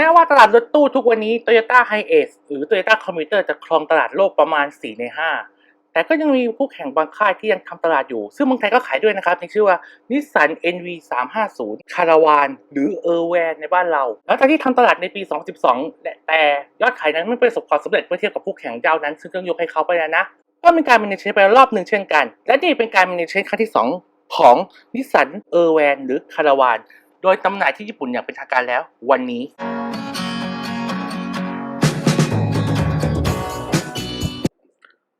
แม้ว่าตลาดรถตู้ทุกวันนี้ Toyota h i a c e หรือ Toyota Commuter จะครองตลาดโลกประมาณ 4 ใน 5 แต่ก็ยังมีคู่แข่งบางค่ายที่ยังทำตลาดอยู่ ซึ่งเมืองไทยก็ขายด้วยนะครับในชื่อว่า Nissan NV 350 Caravan หรือ e r w a n ในบ้านเราหลังจากที่ทำตลาดในปี 2012แต่แต่ยอดขายนั้นไม่ประสบความสำเร็จเมื่อเทียบกับคู่แข่งเจ้านั้น ซึ่งต้องยกให้เขาไปแล้วนะ ก็เป็นการมินิเชนไปรอบหนึ่งเช่นกัน และนี่เป็นการมินิเชนครั้งที่ 2 ของนิสสันเออร์แวนหรือคาราวาน โดยตำหน่ายที่ญี่ปุ่นอย่างเป็นทางการแล้ว วันนี้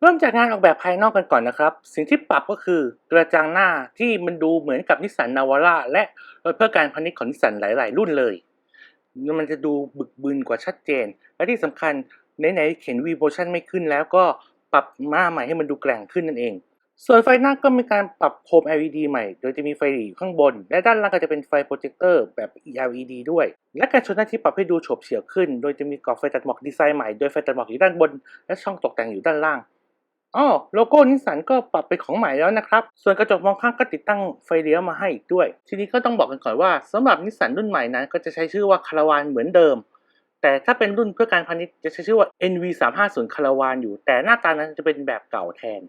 เริ่มจากงานออกแบบภายนอกกันก่อนนะครับ สิ่งที่ปรับก็คือกระจังหน้าที่มันดูเหมือนกับนิสสันนาวาร่าและรถเพื่อการพาณิชย์ของนิสสันหลาย ๆ รุ่นเลย มันจะดูบึกบึนกว่าชัดเจน และที่สำคัญไหนๆเขียน V Motion ไม่ขึ้นแล้วก็ปรับหน้าใหม่ให้มันดูแกร่งขึ้นนั่นเอง ส่วนไฟหน้าก็มีการปรับโคม LED ใหม่ โดยจะมีไฟหลีอยู่ข้างบน และด้านล่างก็จะเป็นไฟโปรเจคเตอร์แบบ LED ด้วย และการชนหน้าที่ปรับให้ดูโฉบเฉี่ยวขึ้น โดยจะมีกรอบไฟตัดหมอกดีไซน์ใหม่ โดยไฟตัดหมอกอยู่ด้านบน และช่องตกแต่งอยู่ด้านล่างอ้อโลโก้นิสสันก็ปรับเป็นของใหม่แล้วนะครับ ส่วนกระจกมองข้างก็ติดตั้งไฟเลี้ยวมาให้อีกด้วย ทีนี้ก็ต้องบอกกันก่อนว่าสำหรับนิสสันรุ่นใหม่นั้น ก็จะใช้ชื่อว่าคาราวานเหมือนเดิม แต่ถ้าเป็นรุ่นเพื่อการพาณิชย์จะใช้ชื่อว่า NV 3 5 0 คาราวานอยู่ แต่หน้าตานั้นจะเป็นแบบเก่าแทน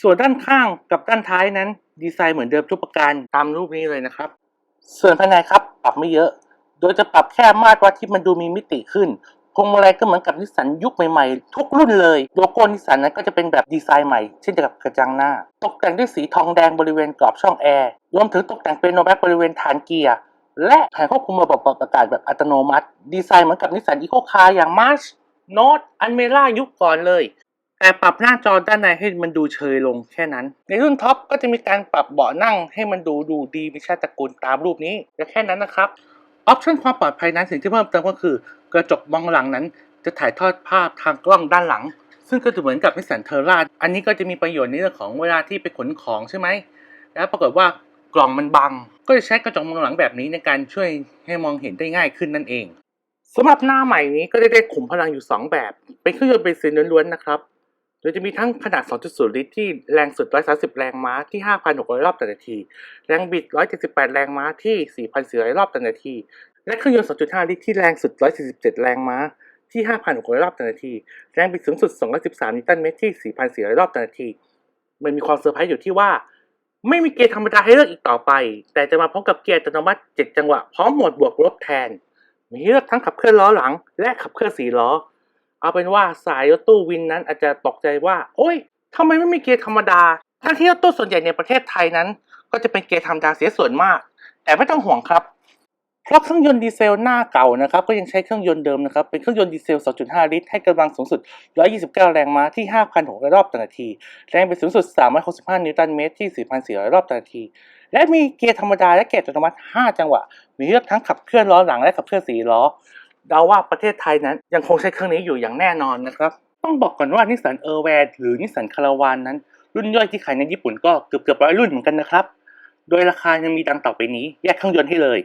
ส่วนด้านข้างกับด้านท้ายนั้น ดีไซน์เหมือนเดิมทุกประการตามรูปนี้เลยนะครับ ส่วนภายในครับปรับไม่เยอะ โดยจะปรับแค่มาตรวัดที่มันดูมีมิติขึ้นพวงมาลัยก็เหมือนกับนิสสันยุคใหม่ๆ ทุกรุ่นเลย โลโก้นิสสันนั้นก็จะเป็นแบบดีไซน์ใหม่ เช่นเดียวกับกระจังหน้า ตกแต่งด้วยสีทองแดงบริเวณกรอบช่องแอร์ รวมถึงตกแต่งเป็นโนแบ็กบริเวณฐานเกียร์ และแผงควบคุมระบบปรับอากาศแบบอัตโนมัติ ดีไซน์เหมือนกับนิสสันอีโคคาร์อย่างมาร์ชโนตอันเมล่ายุคก่อนเลย แต่ปรับหน้าจอด้านในให้มันดูเชยลงแค่นั้น ในรุ่นท็อปก็จะมีการปรับเบาะนั่งให้มันดูดูดีมีชาติตระกูลตามรูปนี้และแค่นั้นนะครับออปชันความปลอดภัยนั้นสิ่งที่เพิ่มเติมก็คือ กระจกมองหลังนั้น จะถ่ายทอดภาพทางกล้องด้านหลัง ซึ่งก็จะเหมือนกับนิสสันเทอร่าอันนี้ก็จะมีประโยชน์ในเรื่องของเวลาที่ไปขนของใช่ไหมแล้วปรากฏว่ากล่องมันบัง ก็จะใช้กระจกมองหลังแบบนี้ในการช่วยให้มองเห็นได้ง่ายขึ้นนั่นเองสำหรับหน้าใหม่นี้ก็จะได้ขุมพลังอยู่ 2 แบบ เป็นเครื่องยนต์เบนซินล้วนๆนะครับ โดยจะมีทั้งขนาด 2.0 ลิตรที่แรงสุด 130 แรงม้าที่ 5,600 รอบต่อนาที แรงบิด 178 แรงม้าที่ 4,400 รอบต่อนาที และเครื่องยนต์ 2.5 ลิตรที่แรงสุด 147 แรงม้าที่ 5,600 รอบต่อนาที แรงบิดสูงสุด 213 นิวตันเมตรที่ 4,400 รอบต่อนาที มันมีความเซอร์ไพรส์อยู่ที่ว่า ไม่มีเกียร์ธรรมดาให้เลือกอีกต่อไป แต่จะมาพร้อมกับเกียร์อัตโนมัติ 7 จังหวะ พร้อมโหมดบวกลบแทน มีให้เลือกทั้งขับเคลื่อนล้อหลัง และขับเคลื่อนสี่ล้อ เอาเป็นว่าสายรถตู้วินนั้นอาจจะตกใจว่า โอ๊ยทำไมไม่มีเกียร์ธรรมดาทั้งที่รถตู้ส่วนใหญ่ในประเทศไทยนั้น ก็จะเป็นเกียร์ธรรมดาเสียส่วนมาก แต่ไม่ต้องห่วงครับเพราะเครื่องยนต์ดีเซลหน้าเก่านะครับก็ยังใช้เครื่องยนต์เดิมนะครับเป็นเครื่องยนต์ดีเซล 2.5 ลิตร ให้กำลังสูงสุด 129 แรงม้าที่ 5,600 รอบต่อนาที แรงบิดสูงสุด 365 นิวตันเมตรที่ 4,400 รอบต่อนาที และมีเกียร์ธรรมดาและเกียร์อัตโนมัติ 5 จังหวะ มีเลือกทั้งขับเคลื่อนล้อหลังและขับเคลื่อน4ล้อ เดาว่าประเทศไทยนั้นยังคงใช้เครื่องนี้อยู่อย่างแน่นอนนะครับ ต้องบอกก่อนว่านิสสันเออร์แวร์หรือนิสสันคาราวานนั้น รุ่นย่อยที่ขายในญี่ปุ่นก็เกือบเกือบร้อยรุ่นเหมือนกันนะครับ โดยราคายังมีดังต่อไปนี้ แยกเครื่องยนต์ให้เลย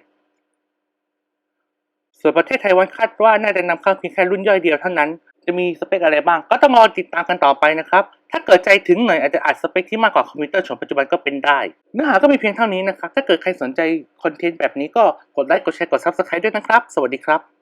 ส่วนประเทศไทยวันคาดว่าน่าจะนำเข้าเพียงแค่รุ่นย่อยเดียวเท่านั้น จะมีสเปคอะไรบ้าง ก็ต้องรอติดตามกันต่อไปนะครับ ถ้าเกิดใจถึงหน่อยอาจจะอัดสเปคที่มากกว่าคอมพิวเตอร์ฉบับปัจจุบันก็เป็นได้เนื้อหาก็มีเพียงเท่านี้นะครับถ้าเกิดใครสนใจคอนเทนต์แบบนี้ก็กดไลค์กดแชร์กด Subscribe ด้วยนะครับ สวัสดีครับ